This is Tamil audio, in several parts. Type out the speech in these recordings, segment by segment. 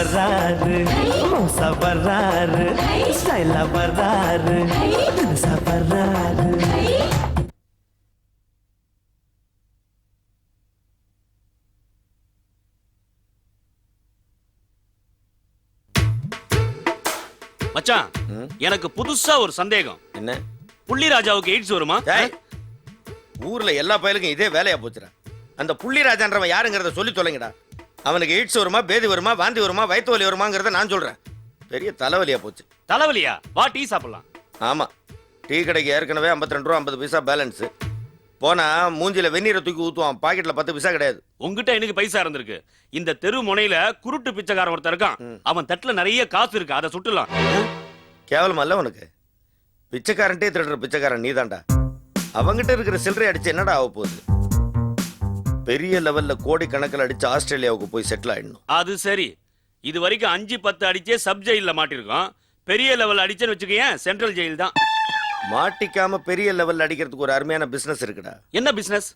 வர்றாரு மோசா வர்றாரு ஸ்டைலா வர்றாரு தினுசா வர்றாரு மச்சான் எனக்கு புதுசா ஒரு சந்தேகம். என்ன? புள்ளி ராஜாவுக்கு எய்ட்ஸ் வருமா? ஊர்ல எல்லா பயலுக்கும் இதே வேலையா போச்சுடா. அந்த புள்ளி ராஜான்றவன் யாருங்கிறத சொல்லி தொலைங்கடா. அவனுக்கு எய்ட்ஸ் வருமா பேதி வருமா வாந்தி வருமா வயிற்று வலி வருமாங்கிறத நான் சொல்றேன். பெரிய தலைவலியா போச்சு. தலைவலியா? வா டீ சாப்பிடலாம். ஆமா. டீ கடைக்கு ஏற்கனவே 52 ரெண்டு ரூபா ஐம்பது பைசா பேலன்ஸ். போனா மூஞ்சில வெந்நீரை தூக்கி ஊத்துவான். பாக்கெட்ல பத்து பைசா கிடையாது. உங்ககிட்ட எனக்கு பைசா இருந்திருக்கு. இந்த தெரு முனையில குருட்டு பிச்சைக்காரன் ஒருத்தன் இருக்கான். அவன் தட்டுல நிறைய காசு இருக்கு. அதை சுட்டுலாம். கேவலமா இல்ல உனக்கு? பிச்சைக்காரன்ட்டே திருடுற பிச்சைக்காரன் நீதான்டா. அவங்கிட்ட இருக்கிற சில்லறை அடிச்சு என்னடா ஆக போகுது? பெரிய லெவல்ல கோடி கணக்கில் அடிச்சு ஆஸ்திரேலியாவுக்கு போய் செட்டில் ஆயிடணும். அது சரி. இது வரைக்கும் அஞ்சு பத்து அடிச்சே சப் ஜெயில மாட்டிருக்கோம். பெரிய லெவல் அடிச்சேன்னு வச்சுக்கேன் சென்ட்ரல் ஜெயில் தான். மாட்டிக்காம பெரிய லெவல்ல அடிக்கிறதுக்கு ஒரு அருமையான பிசினஸ் இருக்குடா. என்ன பிசினஸ்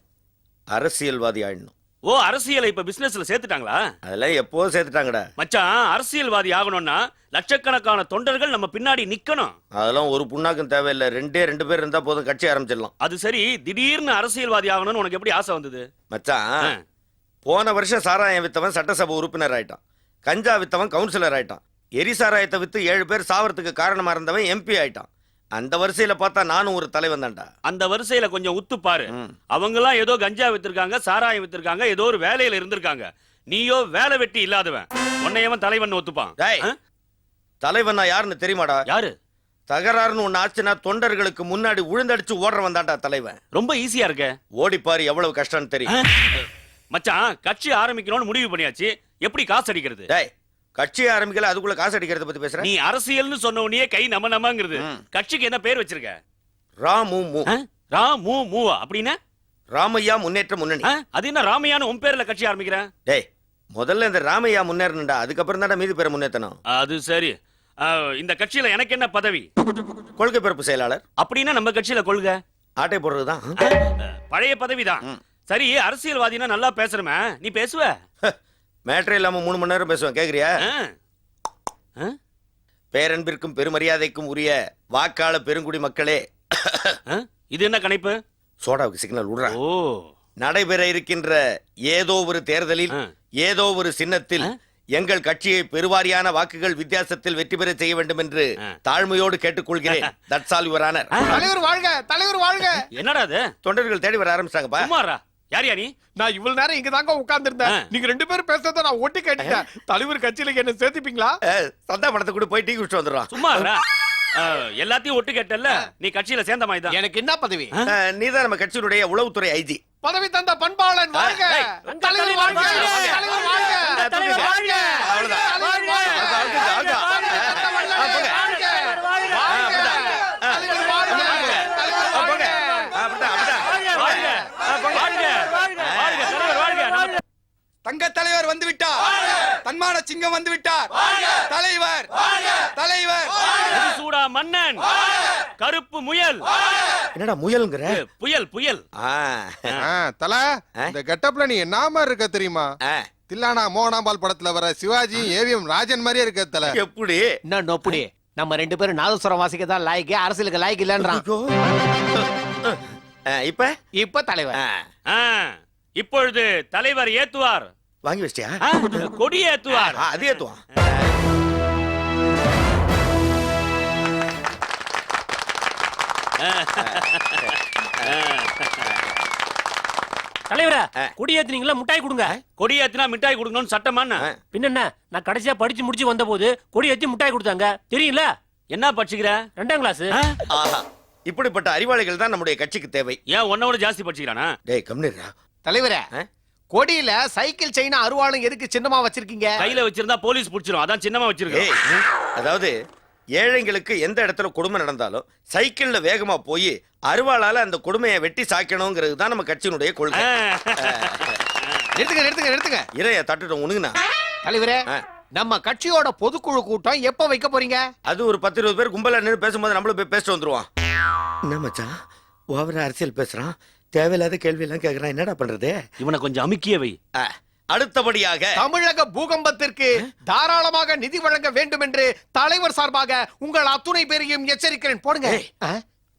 அரசியல்வாதி ஆயிடணும். ஓ அரசியலை இப்ப பிசினஸ்ல சேர்த்துட்டாங்களா? அதெல்லாம் எப்போ சேர்த்துட்டாங்கடா. மச்சான் அரசியல்வாதி ஆகணும்னா லட்சக்கணக்கான தொண்டர்கள் நம்ம பின்னாடி நிக்கணும். அதெல்லாம் ஒரு புண்ணாக்கும் தேவையில்லை. ரெண்டே ரெண்டு பேர் இருந்தா போதும் கட்சி ஆரம்பிச்சிடலாம். அது சரி திடீர்னு அரசியல்வாதி ஆகணும்னு உனக்கு எப்படி ஆசை வந்தது? மச்சான். போன வருஷம் சாராயம் வித்தவன் சட்டசபை உறுப்பினர் ஆயிட்டான். கஞ்சா வித்தவன் கவுன்சிலர் ஆயிட்டான். எரி சாராயத்தை வித்து ஏழு பேர் சாவறதுக்கு காரணமா இருந்தவன் எம்பி ஆயிட்டான். அந்த வரிசையில பார்த்தா நானும் ஒரு தலைவன் தான்டா. அந்த வரிசையில கொஞ்சம் உத்து பாரு. ம். அவங்க எல்லாம் ஏதோ கஞ்சா வித்திருக்காங்க சாராயம் வித்திருக்காங்க ஏதோ ஒரு வேலையில இருந்திருக்காங்க. நீயோ வேலை வெட்டி இல்லாதவன். உன்னையவன் தலைவன் ஒத்துப்பான்? டேய். தலைவன் நான் யாருன்னு தெரியுமாடா? யாரு? தகராறுன்னு ஒண்ணு ஆச்சுன்னா தொண்டர்களுக்கு முன்னாடி உழுந்தடிச்சு ஓடுறவன் தான்டா தலைவன். ரொம்ப ஈஸியா இருக்க. ஓடிப்பாரு எவ்வளவு கஷ்டம்னு தெரியும். மச்சான் கட்சி ஆரம்பிக்கணும்னு முடிவு பண்ணியாச்சு. எப்படி காசு அடிக்கிறது? டேய் கட்சி ஆரம்பிக்கல அதுக்குள்ள காசு அடிக்கிறத பத்தி பேசுறேன் நீ அரசியல்னு சொன்ன உடனே கை நம்ம நம்மங்கிறது. ம். கட்சிக்கு என்ன பேர் வச்சிருக்க? ராமு மு ஆ? ரா மூ அப்படின்னா? ராமையா முன்னேற்ற முன்னணி? அது என்ன ராமையான உன் பேர்ல கட்சி ஆரம்பிக்கிறேன் டேய் முதல்ல இந்த ராமையா முன்னேறணும்டா அதுக்கப்புறம் தான்டா மீதி பேரை முன்னேற்றணும் அது சரி. இந்த கட்சியில எனக்கு என்ன பதவி? கொள்கை பிறப்பு செயலாளர். அப்படின்னா நம்ம கட்சியில கொள்கை. ஆட்டை போடுறதுதான். பழைய பதவிதான். சரி அரசியல்வாதினா நல்லா பேசுறமே. நீ பேசுவ? மேட்ரே இல்லாம மூணு மணி நேரம் பேசுவேன்? ஆ? பேரன்பிற்கும் பெருமரியாதைக்கும் உரிய வாக்காள பெருங்குடி மக்களே? இது என்ன கணிப்பு? சோடாவுக்கு சிக்னல் விடுறா. ஓ. நடைபெற இருக்கின்ற ஏதோ ஒரு தேர்தலில். ஏதோ ஒரு சின்னத்தில் எங்கள் கட்சியை பெருவாரியான வாக்குகள் வித்தியாசத்தில் வெற்றி பெற செய்ய வேண்டும் என்று. தாழ்மையோடு கேட்டுக்கொள்கிறேன். That's all your honour? தலைவர் வாழ்க தலைவர் வாழ்க. என்னடா அது? தொண்டர்கள் தேடி வர ஆரம்பிச்சிட்டாங்கப்பா. யார் நீ? நான் இவ்வளவு நேரம் இங்க தாங்க உட்கார்ந்திருந்தேன். ஆ. நீங்க ரெண்டு பேரும் பேசுறத நான் ஒட்டி கேட்டுட்டேன். தலைவர் கட்சியில என்ன சேர்த்துப்பீங்களா? சந்தா படத்தை கூட போய் டீ குடிச்சிட்டு வந்துடுறான் சும்மாரா ஆ, எல்லாத்தையும் ஒட்டு கேட்டல்ல நீ கட்சியில சேர்ந்த மாதிரி தான். எனக்கு என்ன பதவி? நீதான் நம்ம கட்சியினுடைய உளவுத்துறை ஐஜி. பதவி தந்த பண்பாளன் வாழ்க. தலைவர் வாழ்க. தலைவர் வாழ்க. தலைவர். வாழ்க, வாழ்க, வாழ்க. ஆ, போங்க. வாழ்க. ஆ, வாழ்க. அப்படிதான். ஆ. தலைவர் வாழ்க. தலைவர் ஆ, போங்க. வாழ்க. ஆ, அப்படிதான், அப்படிதான். வாழ்க ஆ, போங்க. வாழ்க வாழ்க தலைவர் வாழ்க நம்ம தங்க தலைவர் வந்து விட்டார் தன்மான சிங்கம் வந்து விட்டார் தலைவர். தலைவர். சூடா மன்னன். கருப்பு முயல். என்னடா முயல்ங்கிற? புயல் புயல். தல? இந்த கெட்டப்ல நீ என்ன மாதிரி இருக்க தெரியுமா? தில்லானா மோகனாம்பால் படத்துல வர சிவாஜி ஏவிஎம் ராஜன் மாதிரியே இருக்க தல. எப்படி? என்ன நொப்புடி? நம்ம ரெண்டு பேரும் நாதஸ்வரம் வாசிக்க தான் லாய்க்கு அரசியலுக்கு லாய்க்கு இல்லன்றான். இப்ப? இப்ப தலைவர். இப்பொழுது தலைவர் ஏத்துவார். வாங்கி வச்சிட்டியா? ஆ, கொடி ஏத்துவார். ஆ, அது ஏத்துவான். தலைவர ஆ. கொடி ஏத்துனீங்களா? முட்டாய் கொடுங்க. கொடி ஏத்துனா மிட்டாய் கொடுக்கணும்னு சட்டமான ஆ. பின்ன நான் கடைசியா படிச்சு முடிச்சு வந்த போது கொடி ஏத்தி முட்டாய் கொடுத்தாங்க. தெரியுங்களா என்ன படிச்சுக்கிற? ரெண்டாம் கிளாஸ் இப்படிப்பட்ட அறிவாளிகள் தான் நம்முடைய கட்சிக்கு தேவை. ஏன் உன்னை விட ஜாஸ்தி படிச்சுக்கிறானா? டேய் கம்னிரா தலைவரே? கொடியில சைக்கிள் செயின அருவாளும் எதுக்கு சின்னமா வச்சிருக்கீங்க? கையில வச்சிருந்தா போலீஸ் புடிச்சிரும். அதான் சின்னமா வச்சிருக்கேன் அதாவது ஏழைங்களுக்கு எந்த இடத்துல கொடுமை நடந்தாலும் சைக்கிள்ல வேகமா போய் அருவாளால அந்த கொடுமையை வெட்டி சாய்க்கணுங்கிறது தான் நம்ம கட்சியினுடைய கொள்கை. நிறுத்துங்க நிறுத்துங்க நிறுத்துங்க. இறைய தட்டுட்டோம் உணுங்கண்ணா தலைவரே. நம்ம கட்சியோட பொதுக்குழு கூட்டம் எப்ப வைக்க போறீங்க? அது ஒரு பத்து இருபது பேர் கும்பலா நின்று பேசும்போது நம்மளும் போய் பேசிட்டு வந்துருவான் என்ன மச்சான்? ஓவர அரசியல் பேசுறான். தேவையில்லாத கேள்வி எல்லாம் கேக்குறான். என்னடா பண்றது? இவனை கொஞ்சம் அமுக்கிய வை. ஆ, அடுத்தபடியாக தமிழக பூகம்பத்திற்கு தாராளமாக நிதி வழங்க வேண்டும் என்று தலைவர் சார்பாக உங்கள் அத்துணை பேரையும் எச்சரிக்கிறேன். போடுங்க?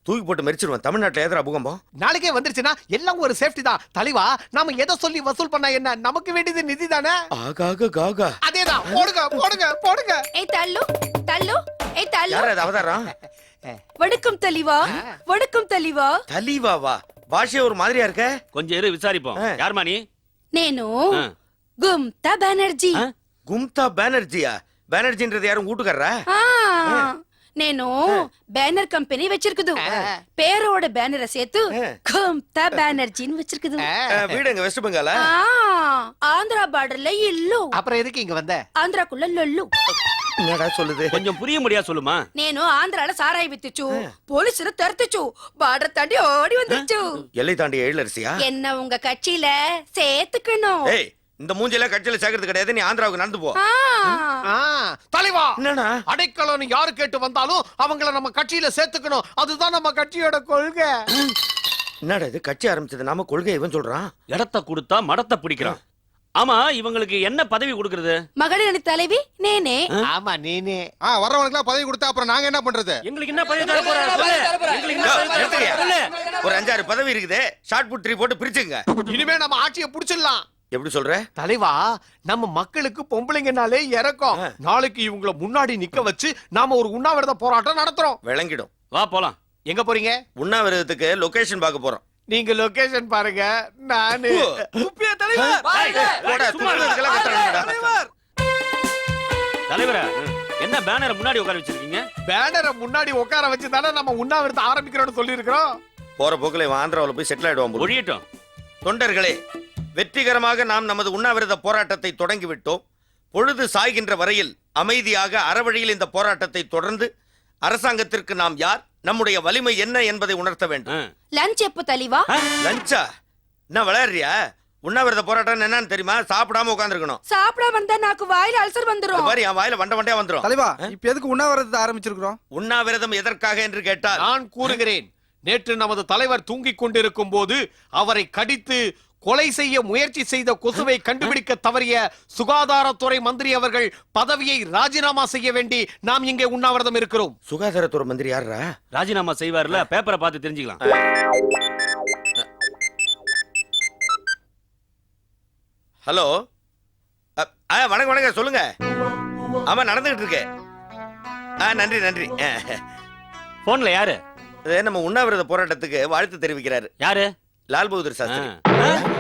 தூக்கி போட்டு மறிச்சிருவான் தமிழ்நாட்டுல எதிரா பூகம்பம்? நாளைக்கே வந்துருச்சுன்னா எல்லாம் ஒரு சேஃப்டி தான். தலைவா நாம எதை சொல்லி வசூல் பண்ணா என்ன? நமக்கு வேண்டியது நிதி தானே? ஆகாக காகா அதேதான். போடுங்க போடுங்க போடுங்க. ஏய் தள்ளு தள்ளு ஏய் தள்ளு. யாரா அவதாரம்? வணக்கம் தலிவா வணக்கம் தலிவா தலீவாவா பாஷிய ஒரு மாதிரியா இருக்க? கொஞ்சம் இரு விசாரிப்போம். யாருமா நீ? நேனு கும்தா பானர்ஜி. கும்தா பானர்ஜியா? பானர்ஜின்றது யாரும் கூட்டுக்காரா నేను బ్యానర్ కంపెనీ వెచ్చిరుకుదు పేరోడ బ్యానర్ సేతు కంతా బ్యానర్జీ வெச்சிருக்குது. ஆந்திரா பார்டர்ல இல்லு அப்புறம் எதுக்கு இங்க வந்த? ஆந்திராக்குள்ள லொல்லு. என்னடா சொல்லுது? கொஞ்சம் புரிய முடியா சொல்லுமா? నేను ఆంధ్రాల సారాయి విత్తుచు పోలీసులు తెరతుచు బార్డర్ தாண்டி ஓடி வந்துச்சு எல்லை தாண்டி என்ன உங்க கட்சியில சேர்த்துக்கணும். இந்த மூஞ்சில கட்சியில சேர்க்கறது கிடையாது. நீ ஆந்திராவுக்கு நடந்து போ. தலைவா. என்னடா அடைக்கலம்னு யாரு கேட்டு வந்தாலும் அவங்கள நம்ம கட்சியில சேர்த்துக்கணும். அதுதான் நம்ம கட்சியோட கொள்கை. என்னடா இது? கட்சி ஆரம்பிச்சது. நாம கொள்கை இவன் சொல்றான். இடத்த கொடுத்தா மடத்தை பிடிக்கிறான். ஆமா இவங்களுக்கு என்ன பதவி கொடுக்கறது? மகளிர் அணி தலைவி நேனே. ஆமா நீனே. ஆ வர்றவனுக்குலாம் பதவி கொடுத்தா அப்புறம் நாங்க என்ன பண்றது? எங்களுக்கு என்ன பதவி தர போற சொல்லு. எங்களுக்கு என்ன பதவி தர போற நிறுத்துறியா? சொல்லு. ஒரு அஞ்சாறு பதவி இருக்குது. ஷார்ட் புட் த்ரீ போட்டு பிரிச்சுங்க. இனிமே நம்ம ஆட்சியை புடிச்சிடலாம். எப்படி சொல்ற? தலைவா நம்ம மக்களுக்கு பொம்பளைங்கனாலே இறக்கம். நாளைக்கு இவங்கள முன்னாடி நிக்க வச்சு நாம ஒரு உண்ணாவிரத போராட்டம் நடத்துறோம். விளங்கிடும். வா போலாம். எங்க போறீங்க? உண்ணாவிரதத்துக்கு லொகேஷன் பார்க்க போறோம். நீங்க லொகேஷன் பாருங்க. நானு. கத்துறானுங்கடா. தலைவரே. என்ன பேனரை முன்னாடி உட்கார வச்சிருக்கீங்க? பேனரை முன்னாடி உட்கார வச்சு தானே நம்ம உண்ணாவிரதம் ஆரம்பிக்கிறோம்னு சொல்லி இருக்கிறோம் போற போக்குல இவன் ஆந்திராவுல போய் செட்டில் ஆயிடுவான். ஒழியட்டும். தொண்டர்களே வெற்றிகரமாக நாம் நமது உண்ணாவிரத போராட்டத்தை தொடங்கிவிட்டோம். பொழுது சாய்கின்ற வரையில் அமைதியாக அறவழியில் இந்த போராட்டத்தை தொடர்ந்து அரசாங்கத்திற்கு நாம் யார்? நம்முடைய வலிமை என்ன என்பதை உணர்த்த வேண்டும். லஞ்ச் எப்போ தலைவா லஞ்சா? என்ன விளையாடுறியா? உண்ணாவிரத போராட்டம் என்னன்னு தெரியுமா? சாப்பிடாம உட்காந்துருக்கணும் சாப்பிடாம இருந்தா நாக்கு வாயில அல்சர் வந்துரும். பாரு என் வாயில வண்ட வண்டையா வந்துரும். தலைவா இப்ப எதுக்கு உண்ணாவிரதத்தை ஆரம்பிச்சிருக்கிறோம்? உண்ணாவிரதம் எதற்காக என்று கேட்டால் நான் கூறுகிறேன் நேற்று நமது தலைவர் தூங்கிக் கொண்டிருக்கும் போது அவரை கடித்து கொலை செய்ய முயற்சி செய்த கொசுவை கண்டுபிடிக்க தவறிய சுகாதாரத்துறை மந்திரி அவர்கள் பதவியை ராஜினாமா செய்ய வேண்டி நாம் இங்கே உண்ணாவிரதம் இருக்கிறோம். சுகாதாரத்துறை மந்திரி யாரா ராஜினாமா செய்வார்ல? பேப்பரை பார்த்து தெரிஞ்சுக்கலாம். ஹலோ? வணக்கம் வணக்கம் சொல்லுங்க. ஆமா நடந்துகிட்டு இருக்கு. ஆ நன்றி நன்றி. போன்ல யாரு? நம்ம உண்ணாவிரத போராட்டத்துக்கு வாழ்த்து தெரிவிக்கிறாரு. யாரு? லால் பகதூர். சாஸ்திரி.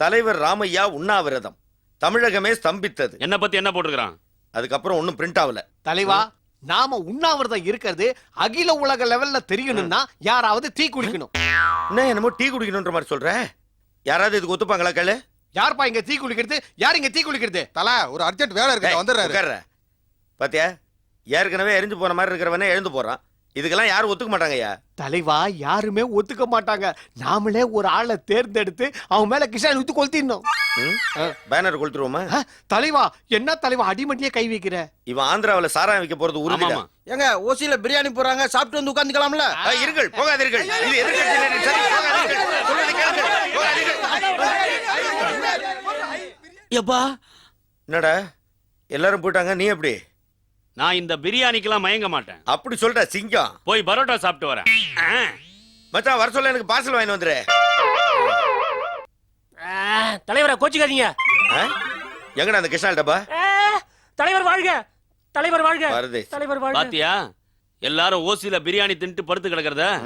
தலைவர் ராமையா உண்ணாவிரதம். தமிழகமே ஸ்தம்பித்தது. என்ன பத்தி என்ன போட்டுக்கிறான் அதுக்கப்புறம் ஒன்றும் பிரிண்ட் ஆகல. தலைவா நாம உண்ணாவிரதம் இருக்கிறது அகில உலக லெவல்ல தெரியணும்னா யாராவது தீ குடிக்கணும். என்ன என்னமோ டீ குடிக்கணுன்ற மாதிரி சொல்ற? யாராவது இதுக்கு ஒத்துப்பாங்களா கேளு? யார்ப்பா இங்க தீ குளிக்கிறது யார் இங்க தீ குளிக்கிறது தல ஒரு அர்ஜென்ட் வேலை இருக்கு வந்துடுறாரு. பாத்தியா? ஏற்கனவே எரிஞ்சு போன மாதிரி இருக்கிறவனே எழுந்து போறான். இதுக்கெல்லாம் யாரும் ஒத்துக்க மாட்டாங்கய்யா தலைவா யாருமே ஒத்துக்க மாட்டாங்க நாமளே ஒரு ஆளை தேர்ந்தெடுத்து அவன் மேல கிஷான் ஊத்தி கொளுத்திடணும் ம்? பேனர் கொளுத்துருவோமா தலைவா என்ன தலைவா அடிமட்டியே கை வைக்கிற இவன் ஆந்திராவுல சாராயம் வைக்க போறது உறுதிதான் ஏங்க ஓசியில பிரியாணி போறாங்க சாப்பிட்டு வந்து உட்காந்துக்கலாம்ல ஆ, இருங்கள் போகாதீர்கள் இது போகாதீர்கள் எப்பா என்னடா எல்லாரும் போயிட்டாங்க நீ எப்படி நான் இந்த பிரியாணிக்கெல்லாம் மயங்க மாட்டேன். அப்படி சொல்ற சிங்கம். போய் பரோட்டா சாப்பிட்டு வரேன். ஆ. மச்சான் வர சொல்ல எனக்கு பார்சல் வாங்கி வந்துரு. தலைவரை கோச்சிக்காதீங்க. ஆ? எங்கடா அந்த கிருஷ்ணால் டப்பா? தலைவர் வாழ்க. தலைவர் வாழ்க. வருது. தலைவர் வாழ்க. பாத்தியா? எல்லாரும் ஓசில பிரியாணி தின்ட்டு படுத்து கிடக்கிறத?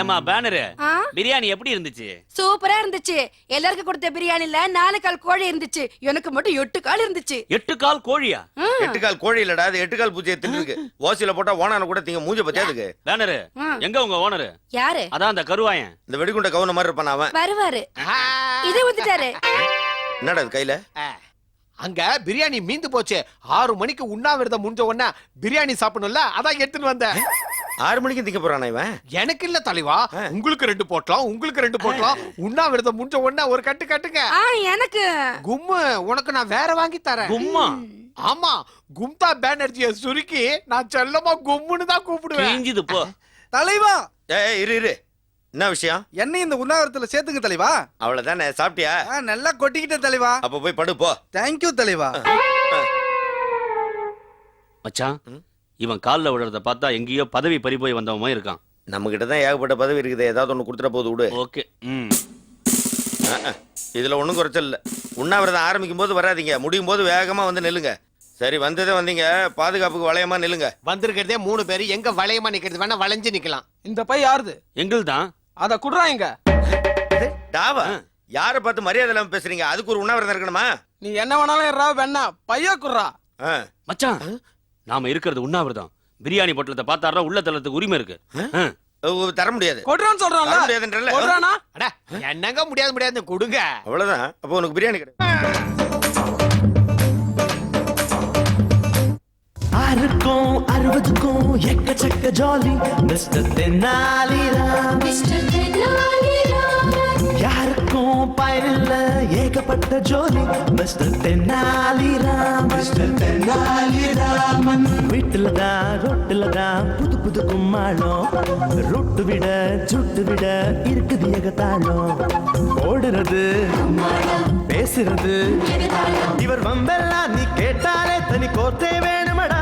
ஏமா பேனரு? பிரியாணி எப்படி இருந்துச்சு? சூப்பரா இருந்துச்சு. எல்லாருக்கும் கொடுத்த பிரியாணில நாலு கால் கோழி இருந்துச்சு. எனக்கு மட்டும் எட்டு கால் இருந்துச்சு. எட்டு கால் கோழியா? எட்டு கால் கோழி இல்லடா அது எட்டு கால் பூச்சியை தின்னு ஓசியில போட்டா ஓனான கூட திங்க மூஞ்ச பத்தியா அதுக்கு? பேனரு. எங்க உங்க ஓனரு? யாரு? அதான் அந்த கருவாயன். இந்த வெடிகுண்ட கவுன மாதிரி இருப்பான் அவன். வருவாரு. இது வந்துட்டாரு. என்னடா அது கையில? அங்க பிரியாணி மீந்து போச்சு. ஆறு மணிக்கு உண்ணாவிரதம் முடிஞ்ச உடனே பிரியாணி சாப்பிடணும்ல அதான் எடுத்துன்னு வந்தேன். ஆறு மணிக்கு திங்க போறானா இவன்? எனக்கு இல்ல தலைவா. உங்களுக்கு ரெண்டு போட்டலாம் உங்களுக்கு ரெண்டு போட்டலாம். உண்ணாவிரதம் முடிஞ்ச உடனே ஒரு கட்டு கட்டுங்க. ஆ எனக்கு. கும்மு உனக்கு நான் வேற வாங்கி தரேன். கும்மா? ஆமா கும்தா பேனர்ஜிய சுருக்கி நான் செல்லமா கும்முன்னு தான் கூப்பிடுவேன். கிழிஞ்சுது போ. தலைவா! ஏய் இரு இரு. என்ன விஷயம்? என்ன இந்த உண்ணாவிரத்துல சேர்த்துங்க தலைவா? அவ்வளவுதானே சாப்பிட்டியா? ஆ, நல்லா கொட்டிக்கிட்டேன் தலைவா. அப்ப போய் படு போ. தேங்க்யூ தலைவா. மச்சான் இவன் கால்ல விழுறத பார்த்தா எங்கேயோ பதவி பறி போய் வந்தவன் இருக்கான். நம்ம கிட்ட தான் ஏகப்பட்ட பதவி இருக்குது. ஏதாவது ஒண்ணு கொடுத்துட போது விடு. ஓகே. ம். இதுல ஒண்ணும் குறைச்சல் இல்ல. உண்ணாவிரதம் ஆரம்பிக்கும் போது வராதீங்க. முடியும் போது வேகமா வந்து நில்லுங்க. சரி வந்ததே வந்தீங்க. பாதுகாப்புக்கு வளையமா நில்லுங்க. வந்திருக்கிறதே மூணு பேர். எங்க வளையமா நிக்கிறது? வேணா வளைஞ்சு நிக்கலாம். இந்த பை யாருது? எங்கள் தான் அத குடுறா இங்க. டாவா? யாரை பார்த்து மரியாதை இல்லாம பேசுறீங்க? அதுக்கு ஒரு உண்ணாவிரதம் இருக்கணுமா? நீ என்ன வேணாலும் இருறா வேணா பையா குடுறா. ஆ, மச்சான். நாம இருக்கிறது உண்ணாவிரதம். பிரியாணி பொட்டலத்தை பார்த்தாரா உள்ள தள்ளத்துக்கு உரிமை இருக்கு. தர முடியாது. கொடுறான்னு தர சொல்றான்ல முடியாதுன்றல கொடுறானா? அட என்னங்க முடியாது முடியாது கொடுங்க. அவ்வளவுதான். அப்போ உனக்கு பிரியாணி கிடையாது ஆறுக்கும் அறுபதுக்கும் எக்கச்சக்க ஜாலி. மிஸ்டர் தென்னாலிராம் யாருக்கும் பயனில்ல ஏகப்பட்ட ஜோலி. மிஸ்டர் தென்னாலிராம் மிஸ்டர் தென்னாலிராமன் வீட்டுல தான் புது புது கும்மாளம். ரொட்டு விட சுட்டு விட இருக்குது எகத்தாளம். ஓடுறது பேசுறது. இவர் வம்பெல்லாம் நீ கேட்டாலே தனி கோத்தே வேணுமடா.